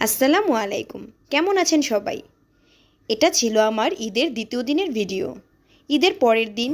আসসালামু আলাইকুম। কেমন আছেন সবাই? এটা ছিল আমার ঈদের দ্বিতীয় দিনের ভিডিও। ঈদের পরের দিন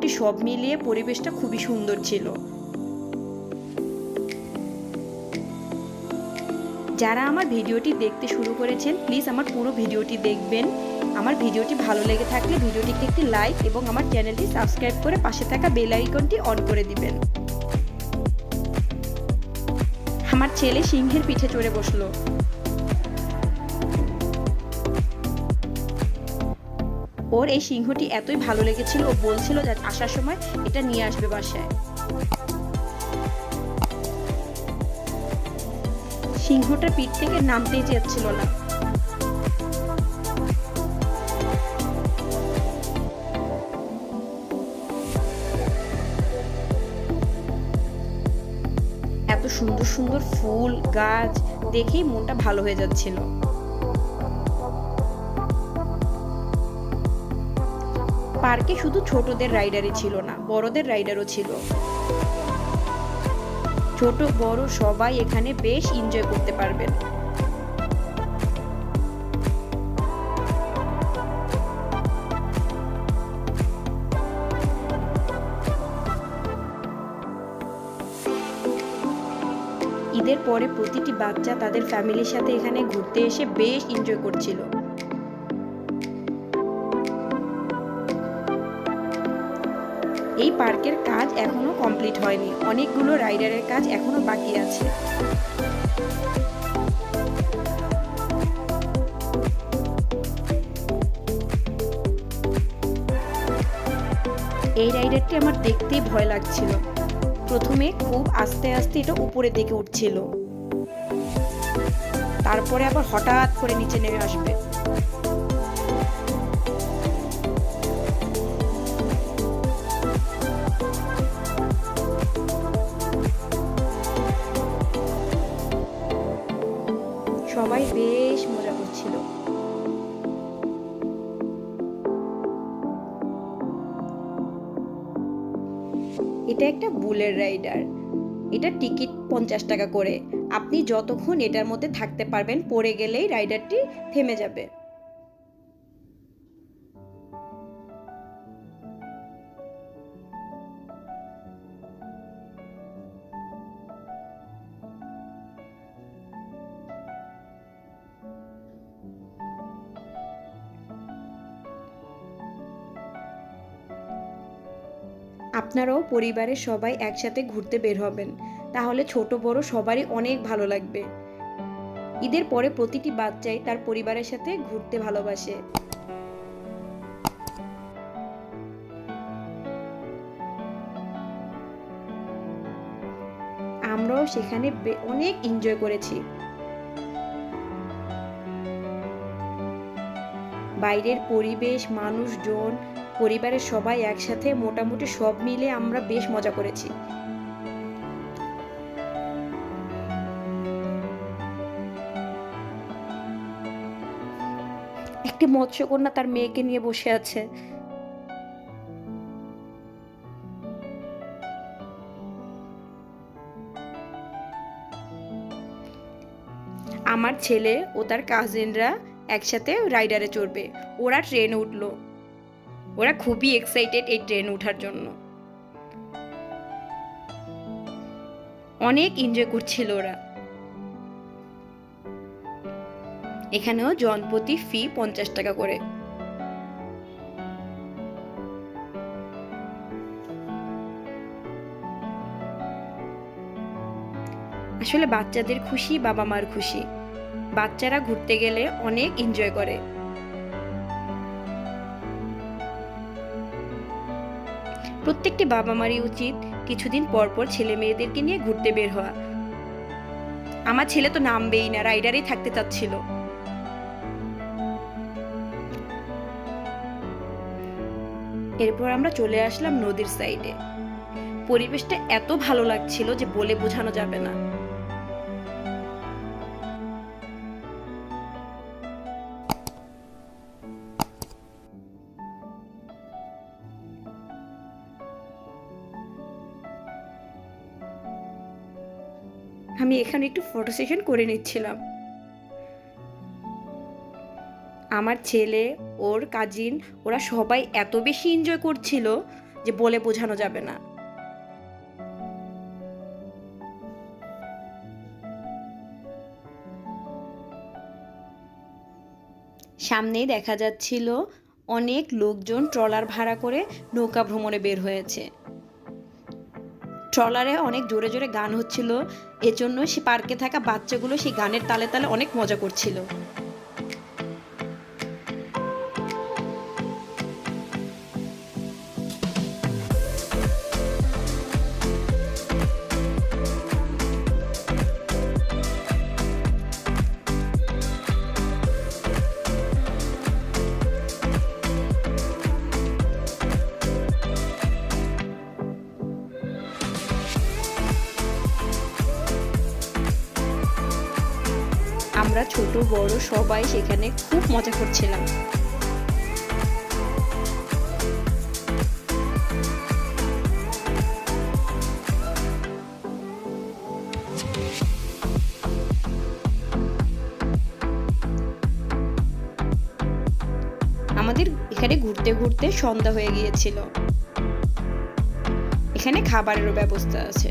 মোটামুটি সব মিলিয়ে পরিবেশটা খুবই সুন্দর ছিল। যারা আমার ভিডিওটি দেখতে শুরু করেছেন প্লিজ আমার পুরো ভিডিওটি দেখবেন। আমার ভিডিওটি ভালো লেগে থাকলে ভিডিওটিকে একটি লাইক এবং আমার চ্যানেলটি সাবস্ক্রাইব করে পাশে থাকা বেল আইকনটি অন করে দিবেন। আমার ছেলে সিংহের পিঠে চড়ে বসল। ওর এই সিংহটি এতই ভালো লেগেছিল, ও বলছিল যে আসার সময় এটা নিয়ে আসবে বাসায়। সিংহটা পিঠ থেকে নামতেই যাচ্ছিল না। এত সুন্দর সুন্দর ফুল, গাছ, দেখেই মনটা ভালো হয়ে যাচ্ছিল। পার্কে শুধু ছোটদের রাইডারই ছিল না, বড়দের রাইডারও ছিল। ছোট, বড় সবাই এখানে বেশ এনজয় করতে পারবেন। ঈদের পরে প্রতিটি বাচ্চা তাদের ফ্যামিলির সাথে এখানে ঘুরতে এসে বেশ এনজয় করছিল। এই পার্কের কাজ এখনও কমপ্লিট হয়নি। অনেকগুলো রাইডারের কাজ এখনও বাকি আছে। এই রাইডারটি আমার দেখতেই ভয় লাগছিল। প্রথমে খুব আস্তে আস্তে এটা উপরের দিকে উঠছিল। তারপরে আবার হঠাৎ করে নিচে নেমে আসবে। বুলের রাইডার এটা টিকিট পঞ্চাশ টাকা করে। আপনি যতক্ষণ এটার মধ্যে থাকতে পারবেন, পড়ে গেলেই রাইডারটি থেমে যাবে। আপনারাও পরিবারের সবাই একসাথে ঘুরতে বের হবেন। তাহলে ছোট বড় সবারই অনেক ভালো লাগবে। ঈদের পরে প্রতিটি বাচ্চাই তার পরিবারের সাথে ঘুরতে ভালোবাসে। আমরাও সেখানে অনেক এনজয় করেছি। বাইরের পরিবেশ, মানুষজন পরিবারের সবাই একসাথে মোটামুটি সব মিলে আমরা বেশ মজা করেছি। একটি মৎস্যকন্যা তার মেয়েকে নিয়ে বসে আছে। আমার ছেলে ও তার কাজিনরা একসাথে রাইডারে চড়বে। ওরা ট্রেনে উঠল। ওরা খুবই এক্সাইটেড এই ট্রেন ওঠার জন্য। অনেক এনজয় করছিল ওরা। এখানেও জনপ্রতি ফি পঞ্চাশ টাকা করে। আসলে বাচ্চাদের খুশি বাবা মার খুশি। বাচ্চারা ঘুরতে গেলে অনেক এনজয় করে। প্রত্যেকটি বাবা মারই উচিত কিছুদিন পর পর ছেলে মেয়েদেরকে নিয়ে ঘুরতে বের হওয়া। আমার ছেলে তো নামবেই না, রাইডারেই থাকতে চাচ্ছিল। এরপর আমরা চলে আসলাম নদীর সাইডে পরিবেশটা এত ভালো লাগছিল যে বলে বোঝানো যাবে না। আমি এখানে একটু ফটো সেশন করে নিচ্ছিলাম। আমার ছেলে, ওর কাজিন ওরা সবাই এত বেশি এনজয় করছিল যে বলে বোঝানো যাবে না। সামনেই দেখা যাচ্ছিল অনেক লোকজন ট্রলার ভাড়া করে নৌকা ভ্রমণে বের হয়েছে। ট্রলারে অনেক জোরে জোরে গান হচ্ছিল। এজন্য সে পার্কে থাকা বাচ্চাগুলো সেই গানের তালে তালে অনেক মজা করছিল। আমরা ছোট, বড় সবাই সেখানে খুব মজা করছিলাম। আমাদের এখানে ঘুরতে ঘুরতে সন্ধ্যা হয়ে গিয়েছিল। এখানে খাবারেরও ব্যবস্থা আছে।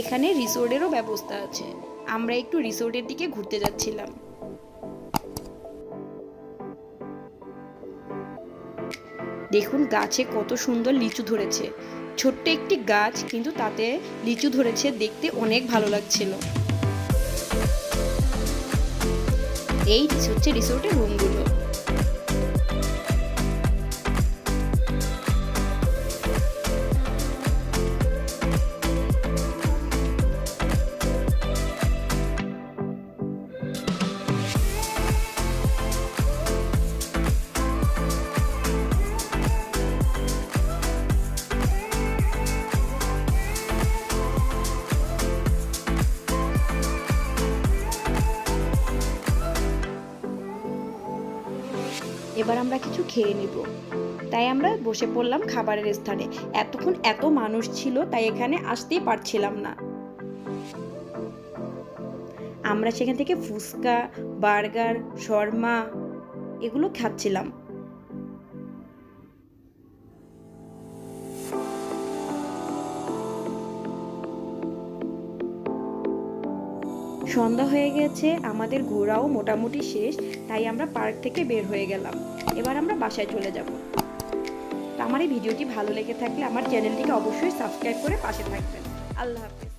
এখানে রিসোর্টেরও ব্যবস্থা আছে। আমরা একটু রিসোর্টের দিকে ঘুরতে যাচ্ছিলাম। দেখুন, গাছে কত সুন্দর লিচু ধরেছে। ছোট্ট একটি গাছ, কিন্তু তাতে লিচু ধরেছে দেখতে অনেক ভালো লাগছিল। এই হচ্ছে রিসোর্টের রুমগুলো। এবার আমরা কিছু খেয়ে নিব। তাই আমরা বসে পড়লাম খাবারের স্থানে। এতক্ষণ এত মানুষ ছিল, তাই এখানে আসতেই পারছিলাম না। আমরা সেখান থেকে ফুচকা, বার্গার, শর্মা এগুলো খাচ্ছিলাম। সন্ধ্যা হয়ে গেছে, আমাদের ঘোরাও মোটামুটি শেষ, তাই আমরা পার্ক থেকে বের হয়ে গেলাম। এবার আমরা বাসায় চলে যাব। তো আমার এই ভিডিওটি ভালো লেগে থাকলে আমার চ্যানেলটিকে অবশ্যই সাবস্ক্রাইব করে পাশে থাকবেন। আল্লাহ হাফেজ।